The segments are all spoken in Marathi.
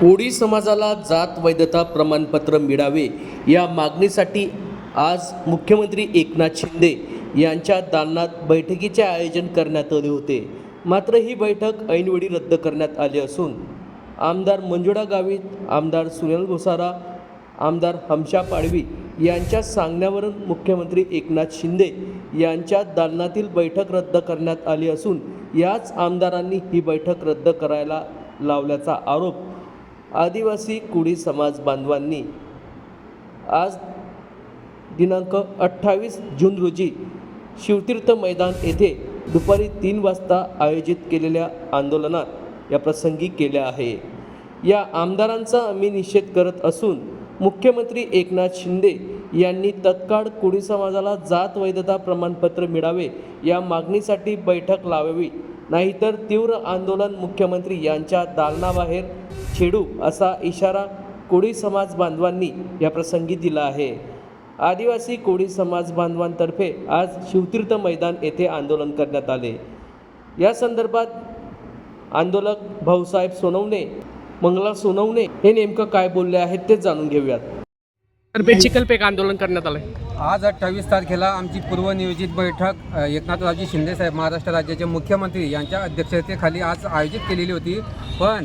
कोळी समाजाला जात वैधता प्रमाणपत्र मिळावे या मागणीसाठी आज मुख्यमंत्री एकनाथ शिंदे यांच्या दालनात बैठकीचे आयोजन करण्यात आले होते. मात्र ही बैठक ऐनवेळी रद्द करण्यात आली असून आमदार मंजुळा गावित आमदार सुनील घोसारा आमदार हमशा पाडवी यांच्या सांगण्यावरून मुख्यमंत्री एकनाथ शिंदे यांच्या दालनातील बैठक रद्द करण्यात आली असून याच आमदारांनी ही बैठक रद्द करायला लावल्याचा आरोप आदिवासी कुडी समाज बांधवांनी आज दिनांक अठ्ठावीस जून रोजी शिवतीर्थ मैदान येथे दुपारी तीन वाजता आयोजित केलेल्या आंदोलनात या प्रसंगी केल्या आहे. या आमदारांचा आम्ही निषेध करत असून मुख्यमंत्री एकनाथ शिंदे यांनी तत्काळ कुडी समाजाला जात वैधता प्रमाणपत्र मिळावे या मागणीसाठी बैठक लावावी नाहीतर तीव्र आंदोलन मुख्यमंत्री यांच्या दालनाबाहेर छेडू असा इशारा कोळी समाज बांधवांनी या प्रसंगी दिला आहे. आदिवासी कोळी समाज बांधवांतर्फे आज शिवतीर्थ मैदान येथे आंदोलन करण्यात आले. या संदर्भात आंदोलक भाऊसाहेब सोनवणे मंगला सोनवणे हे नेमकं काय बोलले आहेत ते जाणून घेऊयात. तर्फे चिखलपेक आंदोलन करण्यात आलंय. आज अठ्ठावीस तारखेला आमची पूर्वनियोजित बैठक अ, एकनाथरावजी शिंदेसाहेब महाराष्ट्र राज्याचे मुख्यमंत्री यांच्या अध्यक्षतेखाली आज आयोजित केलेली होती. पण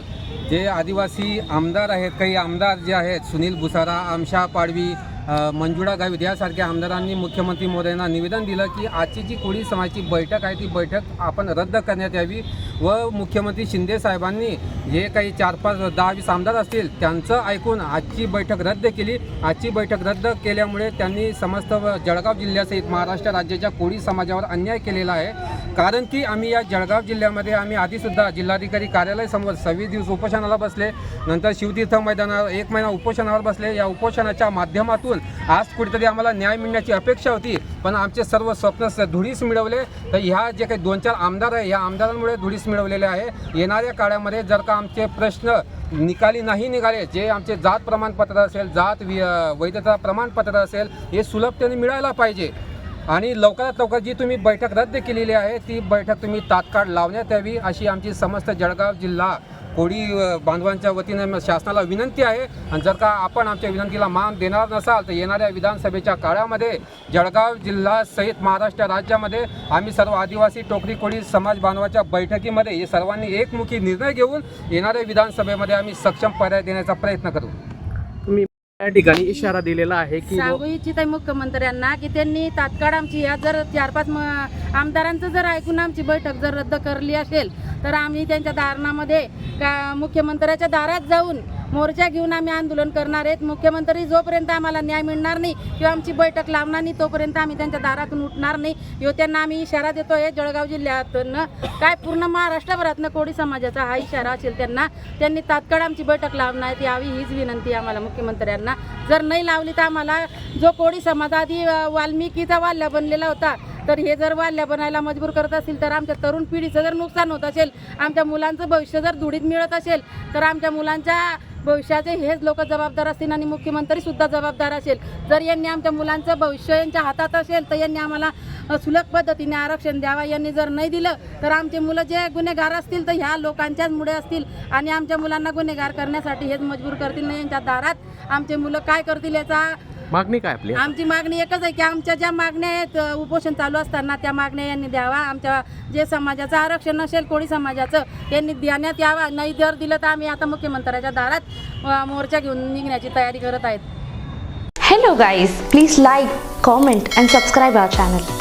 जे आदिवासी आमदार आहेत काही आमदार जे आहेत सुनील भुसारा आमशा पाडवी मंजुळा गावित यासारख्या आमदारांनी मुख्यमंत्री मोदयांना निवेदन दिलं की आजची जी कोळी समाजाची बैठक आहे ती बैठक आपण रद्द करण्यात यावी व मुख्यमंत्री शिंदे साहेबांनी जे काही चार पाच दहा वीस आमदार असतील त्यांचं ऐकून आजची बैठक रद्द केली. आजची बैठक रद्द केल्यामुळे त्यांनी समस्त व जळगाव जिल्ह्यासहित महाराष्ट्र राज्याच्या कोळी समाजावर अन्याय केलेला आहे. कारण की आम्ही या जळगाव जिल्ह्यामध्ये आम्ही आधीसुद्धा जिल्हाधिकारी कार्यालयासमोर सव्वीस दिवस उपोषणाला बसले. नंतर शिवतीर्थ मैदानावर एक महिना उपोषणावर बसले. या उपोषणाच्या माध्यमातून आज कुठेतरी आम्हाला न्याय मिळण्याची अपेक्षा होती पण आमचे सर्व स्वप्न धुडीस धुळीस मिळवले. तर ह्या जे काही दोन चार आमदार आहे या आमदारांमुळे धुळीस मिळवलेले आहे. येणाऱ्या काळामध्ये जर का आमचे प्रश्न निकाली नाही निघाले जे आमचे जात प्रमाणपत्र असेल जात वि वैधता प्रमाणपत्र असेल हे सुलभतेने मिळायला पाहिजे. आणि लवकरात लवकर जी तुम्ही बैठक रद्द केलेली आहे ती बैठक तुम्ही तात्काळ लावण्यात यावी अशी आमची समस्त जळगाव जिल्हा कोळी बांधवांच्या वतीने शासनाला विनंती आहे. आणि जर का आपण आमच्या विनंतीला मान देणार नसाल तर येणाऱ्या विधानसभेच्या काळामध्ये जळगाव जिल्हा सहित महाराष्ट्र राज्यामध्ये आम्ही सर्व आदिवासी टोकरी कोळी समाज बांधवाच्या बैठकीमध्ये हे सर्वांनी एकमुखी निर्णय घेऊन येणाऱ्या विधानसभेमध्ये आम्ही सक्षम पर्याय देण्याचा प्रयत्न करू. तुम्ही या ठिकाणी इशारा दिलेला आहे की सांगू इच्छित आहे मुख्यमंत्र्यांना की त्यांनी तात्काळ आमची या जर चार पाच आमदारांचं जर ऐकून आमची बैठक जर रद्द करली असेल तर आम्ही त्यांच्या दारणामध्ये का मुख्यमंत्र्याच्या दारात जाऊन मोर्चा घेऊन आम्ही आंदोलन करणार आहेत. मुख्यमंत्री जोपर्यंत आम्हाला न्याय मिळणार नाही किंवा आमची बैठक लावणार नाही तोपर्यंत आम्ही त्यांच्या दारातून उठणार नाही. यो त्यांना आम्ही इशारा देतो आहे जळगाव जिल्ह्यातून. काय पूर्ण महाराष्ट्रभरातनं कोळी समाजाचा हा इशारा असेल त्यांना त्यांनी तात्काळ आमची बैठक लावण्यात यावी हीच विनंती आम्हाला मुख्यमंत्र्यांना. जर नाही लावली तर आम्हाला जो कोळी समाज आधी वाल्मिकीचा वाल्ला बनलेला होता तर हे जर वाल्या बनायला मजबूर करत असतील तर आमच्या तरुण पिढीचं जर नुकसान होत असेल आमच्या मुलांचं भविष्य जर धुडीत मिळत असेल तर आमच्या मुलांच्या भविष्याचे हेच लोक जबाबदार असतील आणि मुख्यमंत्री सुद्धा जबाबदार असेल. जर यांनी आमच्या मुलांचं भविष्य यांच्या हातात असेल तर यांनी आम्हाला सुलभ पद्धतीने आरक्षण द्यावा. यांनी जर नाही दिलं तर आमचे मुलं जे गुन्हेगार असतील तर ह्या लोकांच्याच मुळे असतील आणि आमच्या मुलांना गुन्हेगार करण्यासाठी हेच मजबूर करतील. ना यांच्या दारात आमचे मुलं काय करतील याचा मागणी काय आपली आमची मागणी एकच आहे की आमच्या ज्या मागण्या आहेत उपोषण चालू असताना त्या मागण्या यांनी द्यावा. आमच्या जे समाजाचं आरक्षण असेल कोळी समाजाचं यांनी देण्यात यावा. नाही जर दिलं तर आम्ही आता मुख्यमंत्र्याच्या दारात मोर्चा घेऊन निघण्याची तयारी करत आहेत. Hello guys, please like, comment and subscribe our channel.